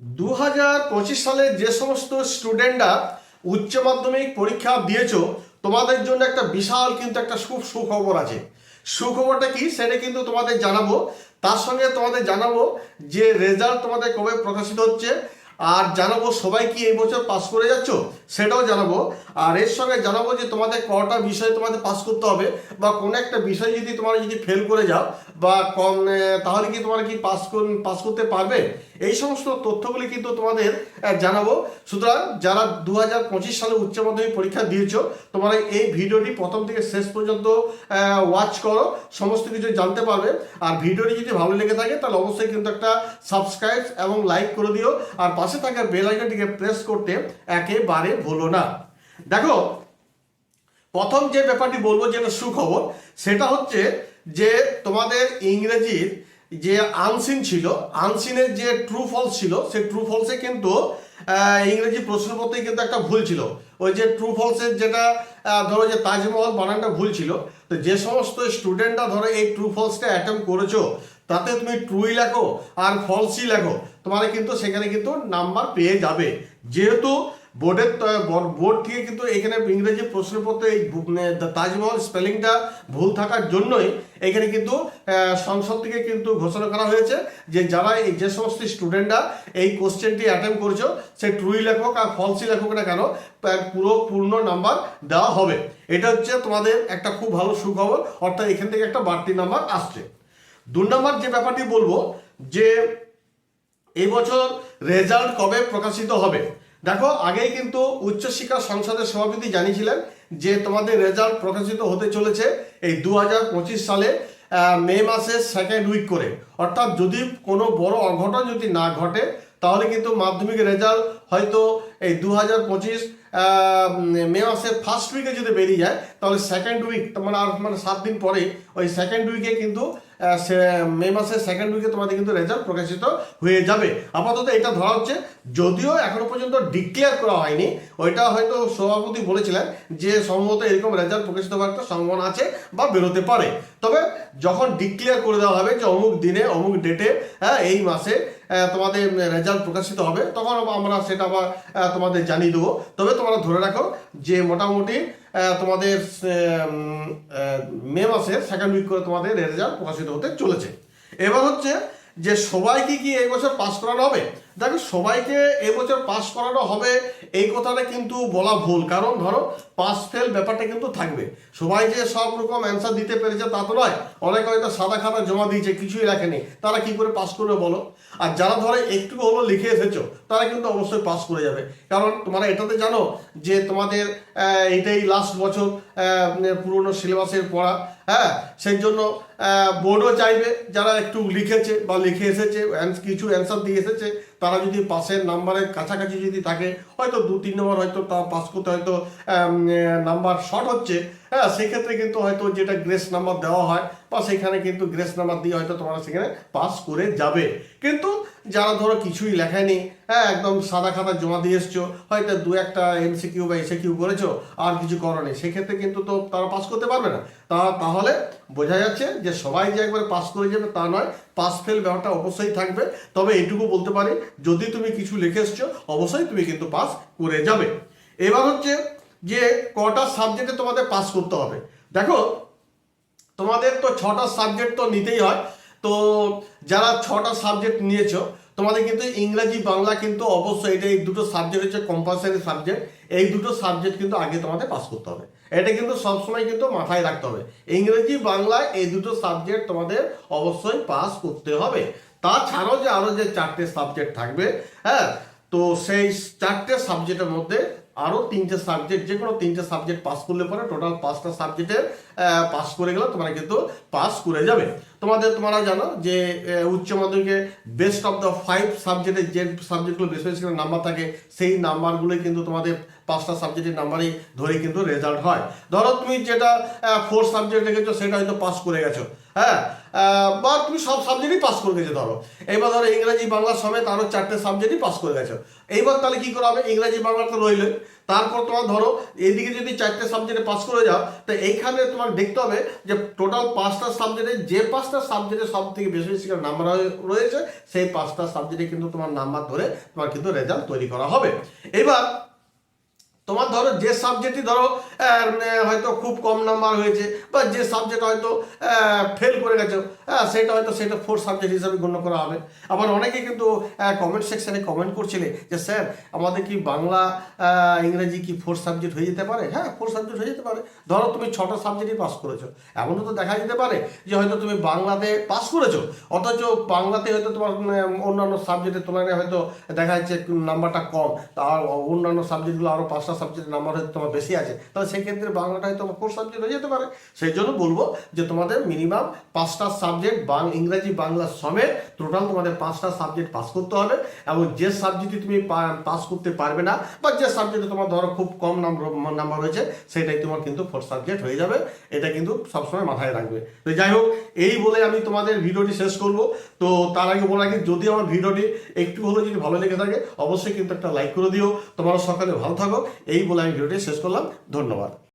দু হাজার পঁচিশ সালে যে সমস্ত স্টুডেন্টরা উচ্চ মাধ্যমিক পরীক্ষা দিয়েছ, তোমাদের জন্য একটা বিশাল কিন্তু একটা খুব সুখবর আছে। সুখবরটা কি সেটা কিন্তু তোমাদের জানাব। তার সঙ্গে তোমাদের জানাব যে রেজাল্ট তোমাদের কবে প্রকাশিত হচ্ছে। আর জানাব সবাই কি এই বছর পাস করে যাচ্ছ? সেটাও জানাব। আর এর সঙ্গে জানাব যে তোমাদের কটা বিষয় তোমাদের পাস করতে হবে বা কোনো একটা বিষয় যদি তোমরা যদি ফেল করে যাও বা কম তাহলে কি তোমরা কি পাস পাস করতে পারবে? এই সমস্ত তথ্যগুলি কিন্তু তোমাদের জানাব। সুতরাং যারা দু হাজার পঁচিশ সালে উচ্চ মাধ্যমিক পরীক্ষা দিয়েছ, তোমরা এই ভিডিওটি প্রথম থেকে শেষ পর্যন্ত ওয়াচ করো। সমস্ত কিছু জানতে পারবে। আর ভিডিওটি যদি ভালো লেগে থাকে, তাহলে অবশ্যই কিন্তু একটা সাবস্ক্রাইব এবং লাইক করে দিও। আর পাশে থাকা বেল আইকনটিকে প্রেস করতে একেবারে ভুলো না। দেখো, প্রথম যে ব্যাপারটি বলব যেটা সুখবর, সেটা হচ্ছে যে তোমাদের ইংরেজির যে আনসিন ছিল, আনসিনের যে ট্রু ফলস ছিল, সেই ট্রু ফলসে কিন্তু ইংরেজি প্রশ্নপত্রে কিন্তু একটা ভুল ছিল। ওই যে ট্রু ফলসের যেটা ধরো যে তাজমহল বানানটা ভুল ছিল, তো যে সমস্ত স্টুডেন্টরা ধরো এই ট্রু ফলসটা অ্যাটেম্প করেছ, তাতে তুমি ট্রুই লেখো আর ফলসই লেখো তোমার কিন্তু সেখানে কিন্তু নাম্বার পেয়ে যাবে। যেহেতু বোর্ডের বোর্ড থেকে কিন্তু এখানে ইংরেজি প্রশ্নপত্রে, এই তাজমহল স্পেলিংটা ভুল থাকার জন্যই এখানে কিন্তু সংসদ থেকে কিন্তু ঘোষণা করা হয়েছে যে যারা এই যে সমস্ত স্টুডেন্টরা এই কোশ্চেনটি অ্যাটেম্প করেছ, সে ট্রুই লেখক আর ফলসি লেখক না কেন পুরো পূর্ণ নাম্বার দেওয়া হবে। এটা হচ্ছে তোমাদের একটা খুব ভালো সুখবর, অর্থাৎ এখান থেকে একটা বাড়তি নাম্বার আসছে। দু নম্বর যে ব্যাপারটি বলব, যে এবছর রেজাল্ট কবে প্রকাশিত হবে? দেখো, আগেই কিন্তু উচ্চশিক্ষা সংসদের সভাপতি জানিয়েছিলেন যে তোমাদের রেজাল্ট প্রকাশিত হতে চলেছে এই দু হাজার পঁচিশ সালে মে মাসের সেকেন্ড উইক করে। অর্থাৎ যদি কোনো বড় অঘটন যদি না ঘটে, তাহলে কিন্তু মাধ্যমিক রেজাল্ট হয়তো এই দু হাজার পঁচিশ মে মাসের ফার্স্ট উইকে যদি বেরিয়ে যায়, তাহলে সেকেন্ড উইক মানে আর মানে সাত দিন পরে ওই সেকেন্ড উইকে কিন্তু সে- মে মাসের সেকেন্ড উইকে তোমাদের কিন্তু রেজাল্ট প্রকাশিত হয়ে যাবে। আপাতত এটা ধরা হচ্ছে, যদিও এখনও পর্যন্ত ডিক্লেয়ার করা হয়নি, ওইটা হয়তো সভাপতি বলেছিলেন যে সম্ভবত এরকম রেজাল্ট প্রকাশিত হওয়ার একটা সম্ভাবনা আছে বা বেরোতে পারে। তবে যখন ডিক্লেয়ার করে দেওয়া হবে যে অমুক দিনে, অমুক ডেটে হ্যাঁ এই মাসে তোমাদের রেজাল্ট প্রকাশিত হবে, তখন আমরা সেটা আবার তোমাদের জানিয়ে দেবো। তবে তোমরা ধরে রাখো যে মোটামুটি তোমাদের মে মাসে সেকেন্ড উইক করে তোমাদের রেজাল্ট প্রকাশিত হতে চলেছে। এবার হচ্ছে যে সবাইকে কি এই বছর পাস করানো হবে? দেখো সবাইকে এবছর পাস করানো হবে এই কথাটা কিন্তু বলা ভুল। কারণ ধরো পাস ফেল ব্যাপারটা কিন্তু থাকবে। সবাই যে সব রকম অ্যান্সার দিতে পেরেছে তা তো নয়। অনেকে হয়তো সাদা খাতা জমা দিয়েছে কিছুই লেখেনি তারা কি করে পাস করবে বলো? আর যারা ধরো একটু হলো লিখে এসেছ তারা কিন্তু অবশ্যই পাস করে যাবে। কারণ তোমরা এটাতে জানো যে তোমাদের এটাই লাস্ট বছর আহ, পুরনো সিলেবাসের পড়া। হ্যাঁ সেই জন্য বোর্ডও চাইবে যারা একটু লিখেছে বা লিখে এসেছে কিছু অ্যান্সার দিয়ে এসেছে তারা যদি পাশের নাম্বারের কাছাকাছি যদি থাকে, হয়তো দু তিন নম্বর হয়তো তা পাস করতে, হয়তো নাম্বার শর্ট হচ্ছে হ্যাঁ সেক্ষেত্রে কিন্তু হয়তো যেটা গ্রেস নাম্বার দেওয়া হয়, বা সেখানে কিন্তু গ্রেস নাম্বার দিয়ে হয়তো তোমরা সেখানে পাস করে যাবে। কিন্তু যারা ধরো কিছুই লেখায়নি হ্যাঁ একদম সাদা খাতা জমা দিয়ে এসছো, হয়তো দু একটা এমসিকিউ বা এসিকিউ করেছ, আর কিছু করনি সেক্ষেত্রে কিন্তু তো তারা পাস করতে পারবে না। তা, তাহলে বোঝা যাচ্ছে যে সবাই যে একবার পাস করে যাবে তা নয় পাস ফেল ব্যাপারটা অবশ্যই থাকবে। তবে এইটুকু বলতে পারি, যদি তুমি কিছু লিখে এসছো, অবশ্যই তুমি কিন্তু পাস করে যাবে। এবার হচ্ছে যে কটা সাবজেক্টে তোমাদের পাস করতে হবে। দেখো, তোমাদের তো ছটা সাবজেক্ট তো নিতেই হয়। তো যারা ছটা সাবজেক্ট নিয়েছো, তোমাদের কিন্তু ইংরাজি, বাংলা কিন্তু অবশ্যই এটা এই দুটো সাবজেক্ট হচ্ছে কম্পালসারি সাবজেক্ট এই দুটো সাবজেক্ট কিন্তু আগে তোমাদের পাস করতে হবে। এটা কিন্তু সবসময় কিন্তু মাথায় রাখতে হবে। ইংরেজি, বাংলা এই দুটো সাবজেক্ট তোমাদের অবশ্যই পাস করতে হবে। তাছাড়াও যে আরও যে চারটে সাবজেক্ট থাকবে হ্যাঁ তো সেই চারটে সাবজেক্টের মধ্যে আরও তিনটে সাবজেক্ট যে কোনো তিনটে সাবজেক্ট পাস করলে পরে টোটাল পাঁচটা সাবজেক্টের পাস করে গেলে তোমরা কিন্তু পাস করে যাবে। তোমাদের, তোমরা জানো যে উচ্চ মাধ্যমিকে বেস্ট অফ দ্য ফাইভ সাবজেক্টের যে সাবজেক্টগুলো বেশি বেশি নাম্বার থাকে, সেই নাম্বারগুলোই কিন্তু তোমাদের পাঁচটা সাবজেক্টের নাম্বারই ধরে কিন্তু রেজাল্ট হয়। ধরো তুমি যেটা ফোর সাবজেক্ট রেখেছো, সেটা হয়তো পাস করে গেছো হ্যাঁ? বা তুমি সব সাবজেক্টই পাস করে গেছো, ধরো। এইবার ধরো ইংরাজি, বাংলা সমেত আরও চারটে সাবজেক্টই পাস করে গেছো। এইবার তাহলে কী করা হবে? ইংরেজি, বাংলা তো রইলে তারপর তোমার ধরো, এইদিকে যদি চারটে সাবজেক্টে পাস করে যাও, তো এইখানে তোমার দেখতে হবে যে টোটাল পাঁচটা সাবজেক্টে যে পাঁচটা সাবজেক্টে সব থেকে বেশি বেশি নাম্বার রয়েছে, সেই পাঁচটা সাবজেক্টে কিন্তু তোমার নাম্বার ধরে তোমার কিন্তু রেজাল্ট তৈরি করা হবে। এবার তোমার ধরো যে সাবজেক্টই ধরো হয়তো খুব কম নাম্বার হয়েছে, বা যে সাবজেক্ট হয়তো ফেল করে গেছো হ্যাঁ সেটা হয়তো সেটা ফোর সাবজেক্ট হিসাবে গণ্য করা হবে। আবার অনেকে কিন্তু কমেন্ট সেকশানে কমেন্ট করছিলে যে, স্যার, আমাদের কি বাংলা ইংরেজি কি ফোর সাবজেক্ট হয়ে যেতে পারে? হ্যাঁ ফোর সাবজেক্ট হয়ে যেতে পারে। ধরো তুমি ছটা সাবজেক্টই পাস করেছ, এমনও তো দেখা যেতে পারে যে হয়তো তুমি বাংলাতে পাস করেছ, অথচ বাংলাতে হয়তো তোমার অন্যান্য সাবজেক্টে তোমার হয়তো দেখা যাচ্ছে নাম্বারটা কম আর অন্যান্য সাবজেক্টগুলো আরও পাঁচটা সাবজেক্টের নাম্বার হয়তো তোমার বেশি আছে, তাহলে সেক্ষেত্রে বাংলাটা হয়তো ফোর সাবজেক্ট হয়ে যেতে পারে। সেই জন্য বলব যে তোমাদের মিনিমাম পাঁচটা সাবজেক্ট বাং, ইংরাজি, বাংলা সমেত টোটাল তোমাদের পাঁচটা সাবজেক্ট পাস করতে হবে এবং যে সাবজেক্টে তুমি পাস করতে পারবে না বা যে সাবজেক্টে তোমার ধরো খুব কম নাম্বার নাম্বার রয়েছে, সেটাই তোমার কিন্তু ফোর সাবজেক্ট হয়ে যাবে। এটা কিন্তু সবসময় মাথায় রাখবে। তো যাই হোক, এই বলে আমি তোমাদের ভিডিওটি শেষ করব। তো তার আগে বলা কি যদি আমার ভিডিওটি একটু হলেও যদি ভালো লেগে থাকে, অবশ্যই কিন্তু একটা লাইক করে দিও। তোমরা সকালে ভালো থাকো। এই বলে আমি ভিডিওটি শেষ করলাম। ধন্যবাদ।